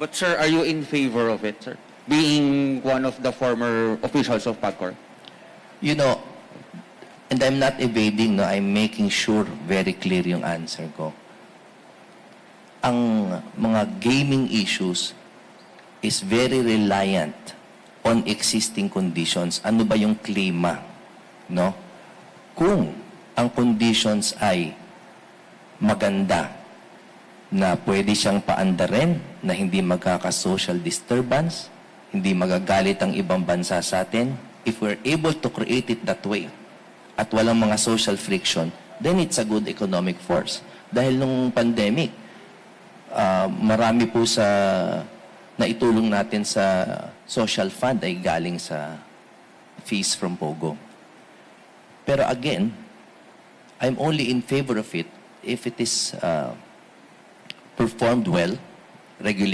But sir, are you in favor of it, sir? Being one of the former officials of PAGCOR? You know, and I'm not evading, no, I'm making sure very clear yung answer ko. Ang mga gaming issues is very reliant on existing conditions. Ano ba yung klima? No? Kung ang conditions ay maganda, na pwede siyang paandarin, na hindi magkaka-social disturbance, hindi magagalit ang ibang bansa sa atin, if we're able to create it that way, at walang mga social friction, then it's a good economic force. Dahil nung pandemic, ah, marami po sa naitulong natin sa social fund ay galing sa fees from Pogo. Pero again, I'm only in favor of it if it is uh, performed well, regulated